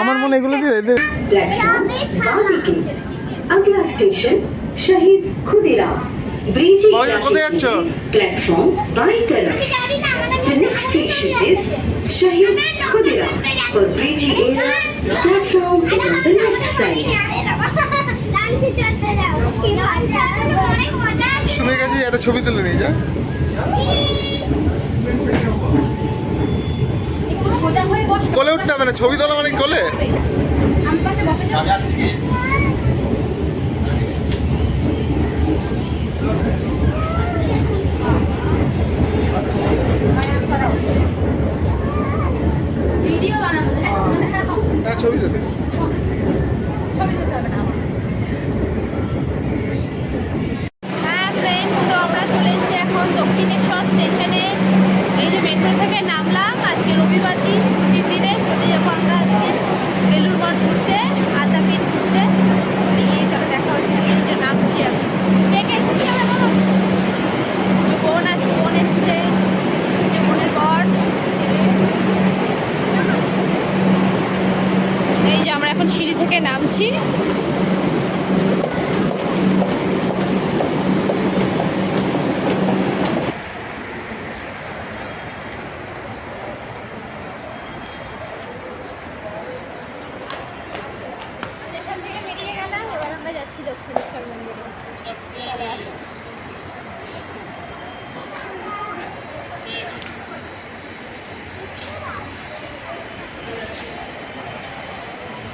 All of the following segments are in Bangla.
আমার মনে এগুলো স্টেশন শহীদ খুদিরাম ব্রিজ কোথায় platform The next station is Shahid Khudira for BG platform side. শুনে গেছি একটা ছবি তুলে নিয়ে যা। একটু সোজা কোলে উঠতে হবে না ছবি তোলা মানে কোলে? হ্যাঁ ছবি তুলিস। ছবি তুলতে হবে না আমার হ্যাঁ ফ্রেন্ডস তো আমরা চলে এসেছি এখন দক্ষিণেশ্বর স্টেশনে এই যে মেট্রো থেকে নামলাম আজকে রবিবার দিন ছুটির দিনে চলে যাব আমরা আজকে বেলুরমঠ ঘুরতে আদ্যাপীঠ ঘুরতে নিয়ে চলে দেখা হচ্ছে এই যে নামছি এখন কে কে ঘুরতে হবে বলো ওই বোন আছে বোন এসছে এই যে বোনের বর এই যে আমরা এখন সিঁড়ি আমরা যাচ্ছি দক্ষিণেশ্বর মন্দিরে চলো আসো। বলো বলছি এখন যাব আমরা হচ্ছে আদ্যাপীঠ আদ্যাপীঠের ভোগ খাওয়া। আমরা আদ্যাপীঠে পৌঁছে গেছি, চলে এসেছি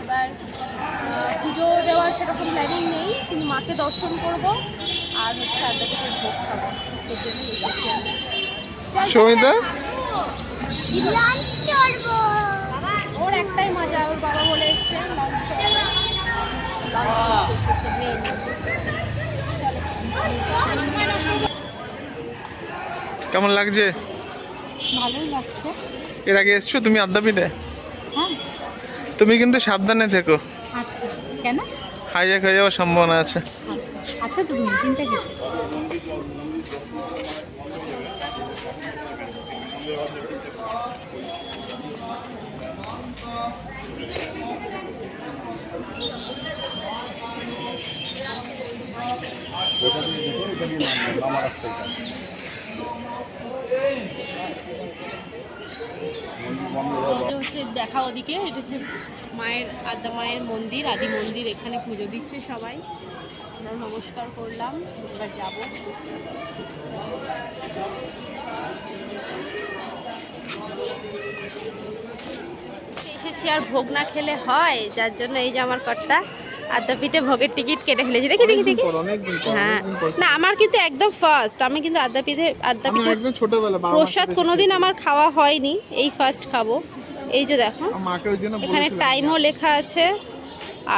এবার পুজো দেওয়ার সেরকম প্ল্যানিং নেই। কিন্তু মাকে দর্শন করব। আর হচ্ছে আদ্যাপীঠের ভোগ খাব। সেই জন্যই এসেছি সমিতা? ওর একটাই মজা ওর বাবা বলে এসছে কেমন লাগছে? ভালোই লাগছে। এর আগে এসছো তুমি আদ্যাপীঠে হ্যাঁ। তুমি কিন্তু সাবধানে থেকো। আচ্ছা কেন? হাইজ্যাক হয়ে যাওয়ার সম্ভাবনা আছে। আচ্ছা আচ্ছা তো তুমি চিন্তা কিসে এটা হচ্ছে দেখা ওদিকে, এটা হচ্ছে মায়ের, আদ্যা মায়ের মন্দির, আদি মন্দির, এখানে পুজো দিচ্ছে সবাই। আমরা নমস্কার করলাম, এবার যাব। এসেছি আর ভোগ না খেলে হয় যার জন্য এই যে আমার কর্তা আদ্যাপীঠে ভোগের টিকিট কেটে ফেলেছি। দেখি দেখি দেখি। হ্যাঁ। না আমার কিন্তু একদম ফার্স্ট আমি কিন্তু আদ্যাপীঠে আমি আদ্যাপীঠে একদম ছোটবেলা প্রসাদ কোনোদিন আমার খাওয়া হয়নি এই ফার্স্ট খাব। এই যে দেখো এখানে টাইমও লেখা আছে।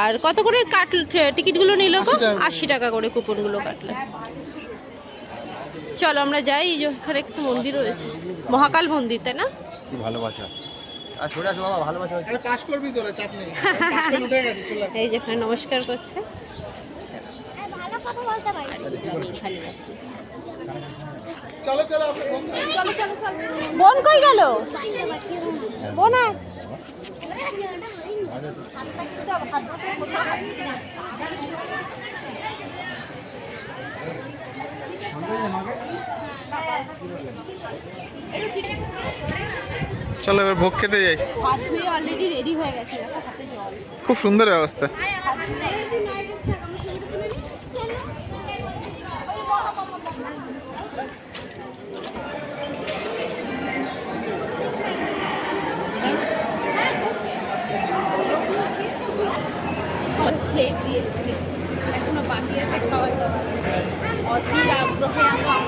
আর কত করে কাট টিকিটগুলো নিল গো? 80 টাকা করে। আশি টাকা করে কুপনগুলো কাটলো। চলো আমরা যাই। এই যে এখানে একটা মন্দির রয়েছে। মহাকাল মন্দির তাই না? ভালোবাসা। আর সরে আসো বাবা ভালোবাসা হচ্ছে। আরে করবি তোরা চাপ নেই। পাস উঠে গেছে চলে এই যে এখানে নমস্কার করছে। ভালো কথা বলতে পারি আর এই যে আমি এখানে আছি চলো চলো আমরা ভোগ খাই। বোন কই গেল বোন আয়। চলো এবার ভোগ খেতে যাই। খুব সুন্দর ব্যবস্থা।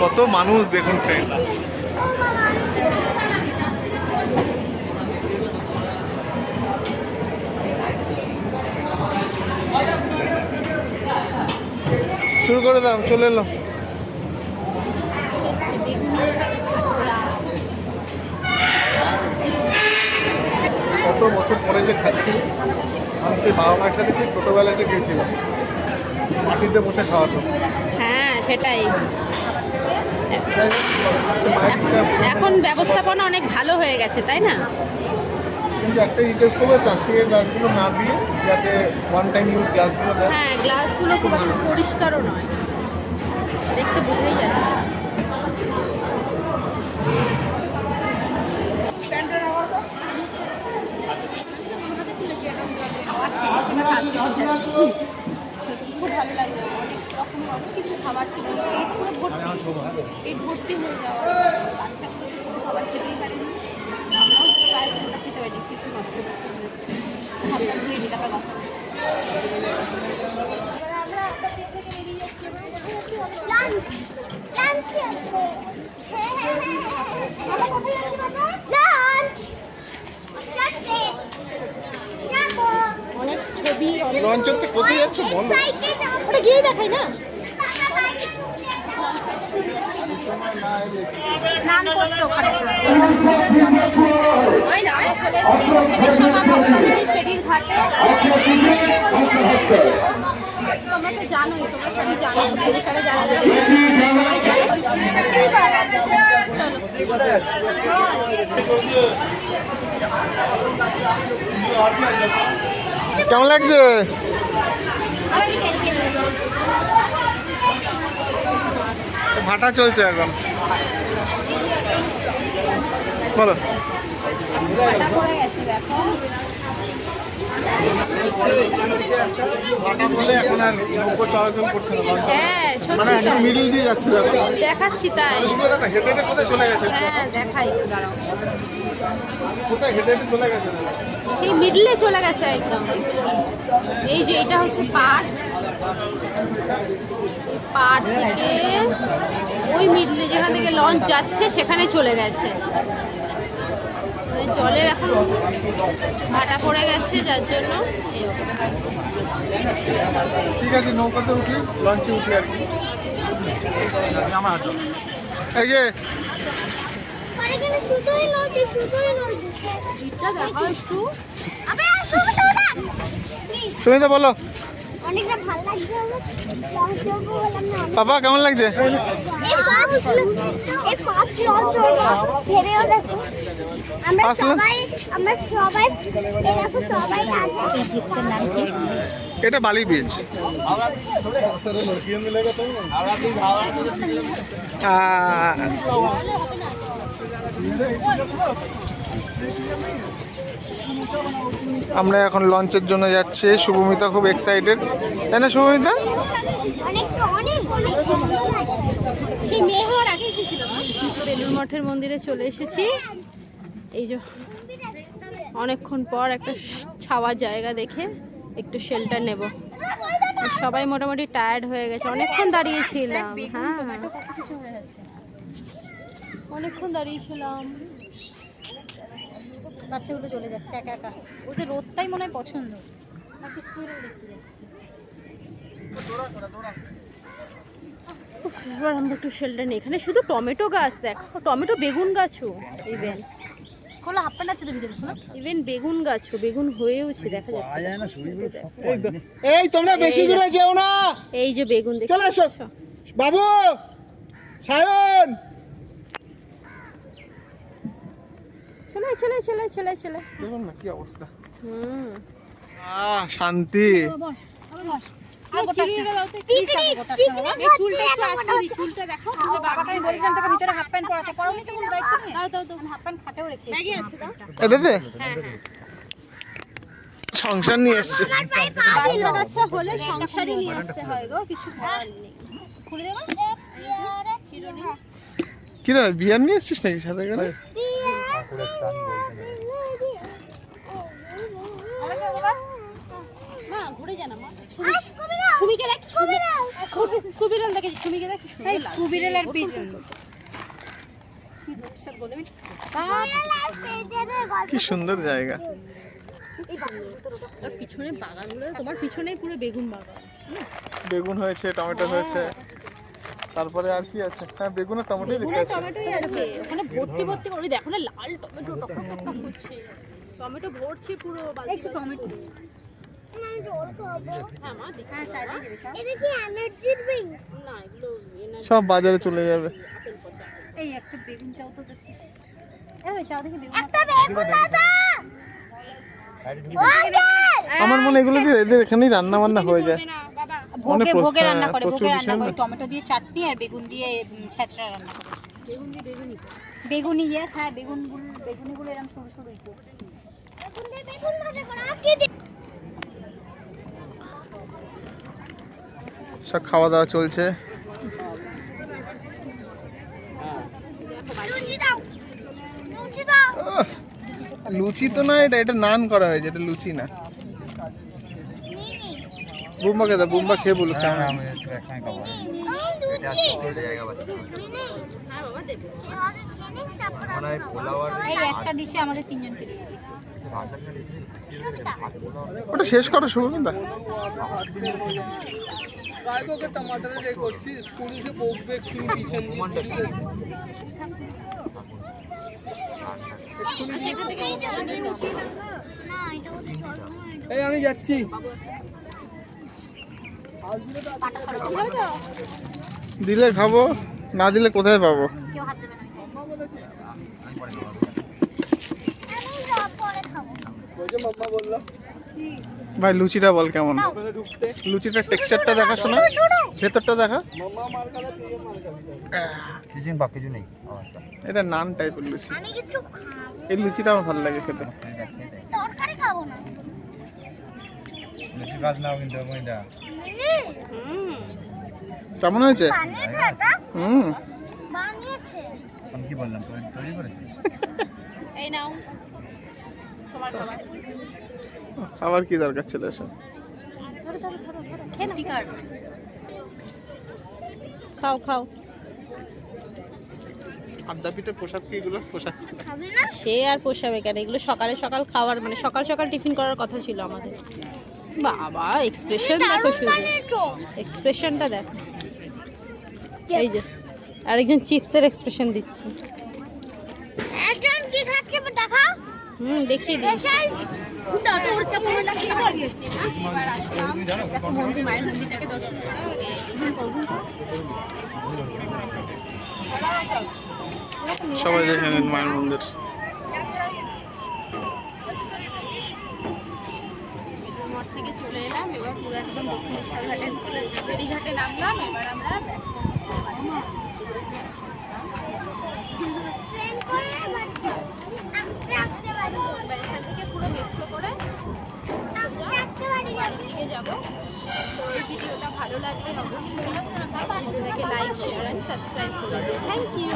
কত মানুষ দেখুন ফ্রেন্ড শুরু করে দাও চলে এলো। কত বছর পরে যে খাচ্ছি আমি সেই বাবা মায়ের সাথে সেই ছোটোবেলায় এসে খেয়েছিলাম মাটিতে বসে খাওয়াতো। হ্যাঁ সেটাই। আচ্ছা, এখন ব্যবস্থাপনা অনেক ভালো হয়ে গেছে তাই না? কিন্তু একটা রিকোয়েস্ট করব প্লাস্টিকের গ্লাসগুলো না দিয়ে যাতে ওয়ান টাইম ইউজ গ্লাসগুলো দেয়। হ্যাঁ গ্লাসগুলো খুব একটা পরিষ্কারও নয়। দেখতে বোঝাই যাচ্ছে। খুব ভালো লাগল অনেক রকম অনেক কিছু খাবার ছিল। পেট পুরো ভর্তি পেট ভর্তি হয়ে যাওয়া। অনেক ছবি লঞ্চের কোথায় যাচ্ছ? বলো। ওটা গিয়ে দেখাই না? স্নান করছে ওখানে। ফেরির ঘাটে তোমরা তো জানোই তোমরা সবাই জানো ফেরির ঘাটে যারা কেমন লাগছে ভাটা চলছে এখন। বলো। কাটা পড়ে গেছে দেখো ভাটা বলে এখন আর চলাচল করছে না হ্যাঁ মানে সত্যি একদম তাই। মিডিল দিয়ে যাচ্ছে দেখাচ্ছি তাই। হেঁটে হেঁটে কোথায় চলে গেছে? হ্যাঁ দেখাই তো দাঁড়াও। কোথায় হেঁটে হেঁটে চলে গেছে? সেই মিডলে চলে গেছে একদম। এই যে এটা হচ্ছে পাট পাট থেকে ওই মিডলে যেখান থেকে লঞ্চ যাচ্ছে সেখানে চলে গেছে। মানে জলের এখন ভাটা পড়ে গেছে যার জন্য ঠিক আছে নৌকাতে উঠি লঞ্চে উঠি আর কি। এই যে পরে সুমিতা বলো। অনেকটা ভালো লাগছে লঞ্চ চড়বো বললাম না পাপা কেমন লাগছে? এই ফার্স্ট এই ফার্স্ট লঞ্চ চড়বো ভেবেও দেখো আমরা সবাই আমরা সবাই এই সবাই আছে। ব্রিজটার নাম কি? এটা বালি বীজ আমরা এখন লঞ্চের জন্য যাচ্ছি। শুভমিতা খুব এক্সাইটেড তাই না শুভমিতা? বেলুর মঠের মন্দিরে চলে এসেছি। এই যে অনেকক্ষণ পর একটা ছাওয়া জায়গা দেখে একটু শেল্টার নেব। সবাই মোটামুটি টায়ার্ড হয়ে গেছে। অনেকক্ষণ দাঁড়িয়েছিলাম হ্যাঁ। অনেকক্ষণ দাঁড়িয়েছিলাম। বাচ্চাগুলো চলে যাচ্ছে একা একা। ওদের রোদটাই মনে হয় পছন্দ। নাকি স্কুলে দেখতে যাচ্ছে। উফ, এবার আমরা একটু শেল্টার নেই। এখানে শুধু টমেটো গাছ দেখো। টমেটো বেগুন গাছও ইভেন খোলা তো ভিতরে ইভেন বেগুন গাছও বেগুন হয়েওছে দেখা যাচ্ছে। এই তোমরা বেশি দূরে যেও না। এই যে বেগুন চলে এসো। বাবু সায়ন! চলে চলে চলে চলে চলে। দেখুন না কি অবস্থা। হুম। আহ শান্তি। বস বস। সংসার নিয়ে এসছে। কাচ্চা হলে সংসারই নিয়ে আসতে হয় গো কিছু খুলে দেবো? চিরুনি। বিয়ার নিয়ে এসছিস নাকি সাথে করে? না ঘুরে জানা মা। সুমিকে দেখ স্কুবি রেল দেখেছি সুমিকে দেখ এই স্কুবিরেলের পিস কি সুন্দর জায়গা। পিছনে বাগানগুলো তোমার পিছনেই পুরো বেগুন বাগান। বেগুন হয়েছে টমেটো হয়েছে। তারপরে আর কি আছে? হ্যাঁ বেগুন আর টমেটোই দেখতে আছে। টমেটোই আছে। ওখানে ভর্তি ভর্তি করে ওই দেখো না লাল টমেটো টক টক টক টক করছে টমেটো ভরছে পুরো বালতি একটু টমেটো। হ্যাঁ হ্যাঁ সব বাজারে চলে যাবে। এই একটা বেগুন চাও তো দেখি। এই চাও দেখি বেগুন একটা বেগুন দাদা! আমার মনে এগুলো এদের এখানেই রান্না বান্না হয়ে যায়। ভোগে ভোগে রান্না করে ভোগে রান্না করে। টমেটো দিয়ে চাটনি আর বেগুন দিয়ে ছেঁচড়া রান্না। করে বেগুন দিয়ে বেগুনি বেগুনি ইয়েস হ্যাঁ বেগুনিগুলো এরকম সরু সরু ইকো বেগুন দিয়ে বেগুন ভাজা করা আর কি সব খাওয়া দাওয়া চলছে। লুচি দাও লুচি দাও। আহ, লুচি তো না এটা এটা নান করা হয়েছে এটা লুচি না। বুম্বাকে দা বুম্বা খেয়ে বলুক কেমন। হ্যাঁ মনে হয় সুবিধা ওটা শেষ করো শুভমিতা আচ্ছা এখান থেকে বলে নিয়ে নিস। না এটা হচ্ছে জল না, এটা এই আমি যাচ্ছি। দিলে খাব না দিলে কোথায় পাবো? কেউ হাত দেবে না আমি খাব। আমি সব পরে খাব ভাই লুচিটা বল কেমন? লুচিটার টেক্সচারটা দেখা শোনা। ভেতরটা দেখা। কিছু নেই। আচ্ছা। এটা নান টাইপের লুচি। আমি কিছু খাব এই লুচিটা আমার ভালো লাগে খেতে। তরকারি খাব না। বেশি কাজ নাও কিন্তু ময়দা কেমন হয়েছে? হুম। আমি কি বললাম তৈরি করেছি? এই নাও। খাবার। আবার কি দরকার ছিল এসব? খাও খাও। আড্ডা পোশাক কি এগুলো পোশাক? সে আর পোষাবে কেন? এগুলো সকালে সকাল খাওয়ার মানে সকাল সকাল টিফিন করার কথা ছিল আমাদের। বাবা এক্সপ্রেশন দেখো শুধু। এক্সপ্রেশনটা দেখো। এই যে আরেকজন চিপসের এক্সপ্রেশন দিচ্ছে। একজন কি খাচ্ছে দেখা হুম দেখিয়ে দিই সবাই দেখে নিন মায়ের মন্দির। থেকে চলে এলাম এবার পুরো একদম দক্ষিণেশ্বর ঘাটে ফেরিঘাটে নামলাম এবার আমরা থেকে পুরো মেট্রো করে রাখতে বাড়ি দিকে যাব। তো এই ভিডিওটা ভালো লাগলে অবশ্যই ভিডিওটাকে লাইক শেয়ার অ্যান্ড সাবস্ক্রাইব করে দিও থ্যাংক ইউ